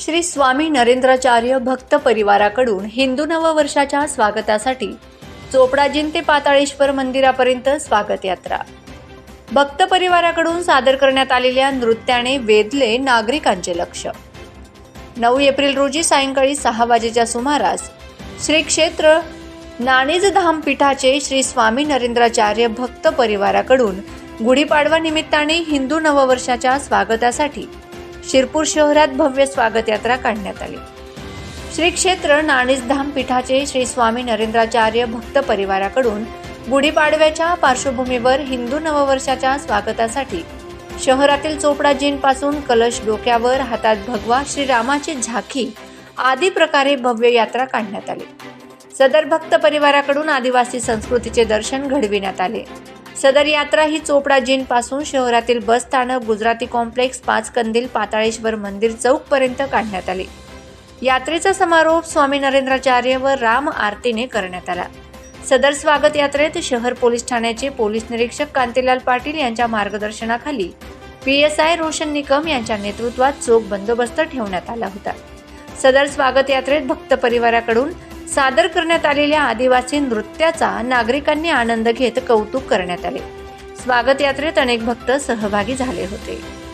श्री स्वामी नरेंद्राचार्य भक्त परिवाराकडून हिंदू नववर्षाच्या स्वागतासाठी चोपडाजीन ते पाताळेश्वर मंदिरापर्यंत स्वागत यात्रा. भक्त परिवाराकडून सादर करण्यात आलेल्या नृत्याने वेधले नागरिकांचे लक्ष. नऊ एप्रिल रोजी सायंकाळी सहा वाजेच्या सुमारास श्री क्षेत्र नाणीजधाम पीठाचे श्री स्वामी नरेंद्राचार्य भक्त परिवाराकडून गुढीपाडवा निमित्ताने हिंदू नववर्षाच्या स्वागतासाठी शिरपूर शहरात भव्य स्वागत यात्रा काढण्यात आली. श्री क्षेत्र नाणीसधाम पीठाचे श्री स्वामी नरेंद्राचार्य भक्त परिवाराकडून गुढीपाडव्याच्या पार्श्वभूमीवर हिंदू नववर्षाच्या स्वागतासाठी शहरातील चोपडा कलश डोक्यावर हातात भगवा श्रीरामाची झाकी आदी प्रकारे भव्य यात्रा काढण्यात आली. सदर भक्त परिवाराकडून आदिवासी संस्कृतीचे दर्शन घडविण्यात आले. सदर यात्रा ही चोपडा पासून शहरातील बस स्थानक गुजराती कॉम्प्लेक्स पाच कंदील पाताळेश्वर मंदिर चौकपर्यंत काढण्यात आली. यात्रेचा समारोप स्वामी नरेंद्राचार्य व राम आरतीने करण्यात आला. सदर स्वागत यात्रेत शहर पोलीस ठाण्याचे पोलीस निरीक्षक कांतीलाल पाटील यांच्या मार्गदर्शनाखाली P S I Roshan Nikam यांच्या नेतृत्वात चोख बंदोबस्त ठेवण्यात आला होता. सदर स्वागत यात्रेत भक्त परिवाराकडून सादर करण्यात आलेल्या आदिवासी नृत्याचा नागरिकांनी आनंद घेत कौतुक करण्यात आले. स्वागत यात्रेत अनेक भक्त सहभागी झाले होते.